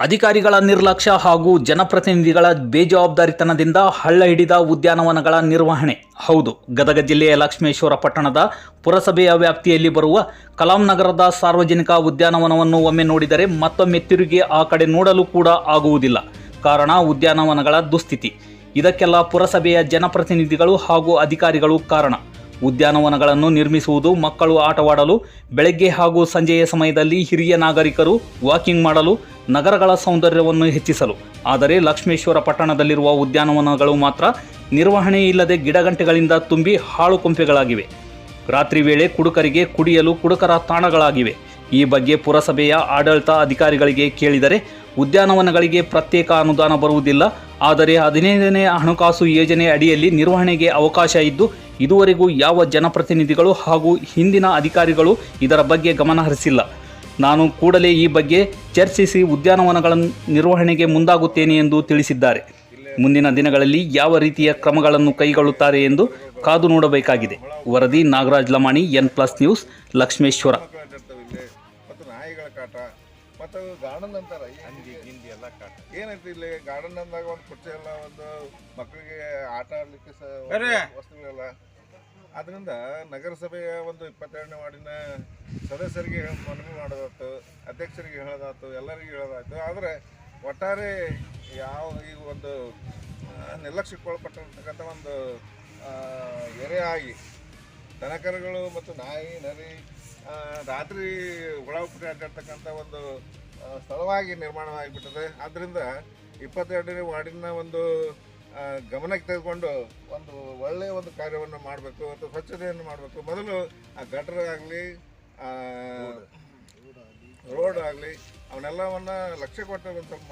ಅಧಿಕಾರಿಗಳ ನಿರ್ಲಕ್ಷ್ಯ ಹಾಗೂ ಜನಪ್ರತಿನಿಧಿಗಳ ಬೇಜವಾಬ್ದಾರಿತನದಿಂದ ಹಳ್ಳ ಹಿಡಿದ ಉದ್ಯಾನವನಗಳ ನಿರ್ವಹಣೆ. ಹೌದು, ಗದಗ ಜಿಲ್ಲೆಯ ಲಕ್ಷ್ಮೇಶ್ವರ ಪಟ್ಟಣದ ಪುರಸಭೆಯ ವ್ಯಾಪ್ತಿಯಲ್ಲಿ ಬರುವ ಕಲಾಂ ನಗರದ ಸಾರ್ವಜನಿಕ ಉದ್ಯಾನವನವನ್ನು ಒಮ್ಮೆ ನೋಡಿದರೆ ಮತ್ತೊಮ್ಮೆ ತಿರುಗಿ ಆ ಕಡೆ ನೋಡಲು ಕೂಡ ಆಗುವುದಿಲ್ಲ. ಕಾರಣ, ಉದ್ಯಾನವನಗಳ ದುಸ್ಥಿತಿ. ಇದಕ್ಕೆಲ್ಲ ಪುರಸಭೆಯ ಜನಪ್ರತಿನಿಧಿಗಳು ಹಾಗೂ ಅಧಿಕಾರಿಗಳು ಕಾರಣ. ಉದ್ಯಾನವನಗಳನ್ನು ನಿರ್ಮಿಸುವುದು, ಮಕ್ಕಳು ಆಟವಾಡಲು, ಬೆಳಗ್ಗೆ ಹಾಗೂ ಸಂಜೆಯ ಸಮಯದಲ್ಲಿ ಹಿರಿಯ ನಾಗರಿಕರು ವಾಕಿಂಗ್ ಮಾಡಲು, ನಗರಗಳ ಸೌಂದರ್ಯವನ್ನು ಹೆಚ್ಚಿಸಲು. ಆದರೆ ಲಕ್ಷ್ಮೇಶ್ವರ ಪಟ್ಟಣದಲ್ಲಿರುವ ಉದ್ಯಾನವನಗಳು ಮಾತ್ರ ನಿರ್ವಹಣೆ ಇಲ್ಲದೆ ಗಿಡಗಂಟೆಗಳಿಂದ ತುಂಬಿ ಹಾಳು ಕೊಂಪೆಗಳಾಗಿವೆ. ರಾತ್ರಿ ವೇಳೆ ಕುಡುಕರಿಗೆ ಕುಡಿಯಲು ಕುಡುಕರ ತಾಣಗಳಾಗಿವೆ. ಈ ಬಗ್ಗೆ ಪುರಸಭೆಯ ಆಡಳಿತ ಅಧಿಕಾರಿಗಳಿಗೆ ಕೇಳಿದರೆ ಉದ್ಯಾನವನಗಳಿಗೆ ಪ್ರತ್ಯೇಕ ಅನುದಾನ ಬರುವುದಿಲ್ಲ. ಆದರೆ ಹದಿನೈದನೇ ಹಣಕಾಸು ಯೋಜನೆ ಅಡಿಯಲ್ಲಿ ನಿರ್ವಹಣೆಗೆ ಅವಕಾಶ ಇದ್ದು, ಇದುವರೆಗೂ ಯಾವ ಜನಪ್ರತಿನಿಧಿಗಳು ಹಾಗೂ ಹಿಂದಿನ ಅಧಿಕಾರಿಗಳು ಇದರ ಬಗ್ಗೆ ಗಮನ ಹರಿಸಿಲ್ಲ. ನಾನು ಕೂಡಲೇ ಈ ಬಗ್ಗೆ ಚರ್ಚಿಸಿ ಉದ್ಯಾನವನಗಳ ನಿರ್ವಹಣೆಗೆ ಮುಂದಾಗುತ್ತೇನೆ ಎಂದು ತಿಳಿಸಿದ್ದಾರೆ. ಮುಂದಿನ ದಿನಗಳಲ್ಲಿ ಯಾವ ರೀತಿಯ ಕ್ರಮಗಳನ್ನು ಕೈಗೊಳ್ಳುತ್ತಾರೆ ಎಂದು ಕಾದು ನೋಡಬೇಕಾಗಿದೆ. ವರದಿ Nagaraj Lamani, N plus news, Lakshmeshwar. ಮತ್ತು ಗಾರ್ಡನ್ ಅಂತಾರ ಹಂದಿ ಗಿಂದಿ ಎಲ್ಲ ಕಾಟ. ಏನೈತಿ ಇಲ್ಲಿ ಗಾರ್ಡನ್ ಅಂದಾಗ ಒಂದು ಕುರ್ಚಿ ಎಲ್ಲ ಒಂದು ಮಕ್ಕಳಿಗೆ ಆಟ ಆಡ್ಲಿಕ್ಕೆ ಸಹ ವಸ್ತುಗಳೆಲ್ಲ. ಅದರಿಂದ ನಗರಸಭೆಯ ಒಂದು ಇಪ್ಪತ್ತೆರಡನೇ ವಾರ್ಡಿನ ಸದಸ್ಯರಿಗೆ ಮನವಿ ಮಾಡೋದಾಯ್ತು ಅಧ್ಯಕ್ಷರಿಗೆ ಹೇಳೋದಾಯ್ತು ಎಲ್ಲರಿಗೂ ಹೇಳೋದಾಯ್ತು ಆದರೆ ಒಟ್ಟಾರೆ ಯಾವ ಈ ಒಂದು ನಿರ್ಲಕ್ಷ್ಯಕ್ಕೆ ನಿರ್ಲಕ್ಷ್ಯಕ್ಕೊಳಪಟ್ಟಿರ್ತಕ್ಕಂಥ ಒಂದು ಎರೆ ಆಗಿ ದನಕರುಗಳು ಮತ್ತು ನಾಯಿ ನರಿ ರಾತ್ರಿ ಹುಳ ಹುಪ್ಪಟಿ ಅಡ್ಡಾಡ್ತಕ್ಕಂಥ ಒಂದು ಸ್ಥಳವಾಗಿ ನಿರ್ಮಾಣವಾಗಿಬಿಟ್ಟಿದೆ. ಆದ್ದರಿಂದ ಇಪ್ಪತ್ತೆರಡನೇ ವಾರ್ಡಿನ ಒಂದು ಗಮನಕ್ಕೆ ತೆಗೆದುಕೊಂಡು ಒಂದು ಒಳ್ಳೆಯ ಒಂದು ಕಾರ್ಯವನ್ನು ಮಾಡಬೇಕು ಅಥವಾ ಸ್ವಚ್ಛತೆಯನ್ನು ಮಾಡಬೇಕು. ಮೊದಲು ಆ ಗಟರ್ ಆಗಲಿ ರೋಡ್ ಆಗಲಿ ಅವನ್ನೆಲ್ಲವನ್ನ ಲಕ್ಷ್ಯ ಕೊಟ್ಟು ಒಂದು ಸ್ವಲ್ಪ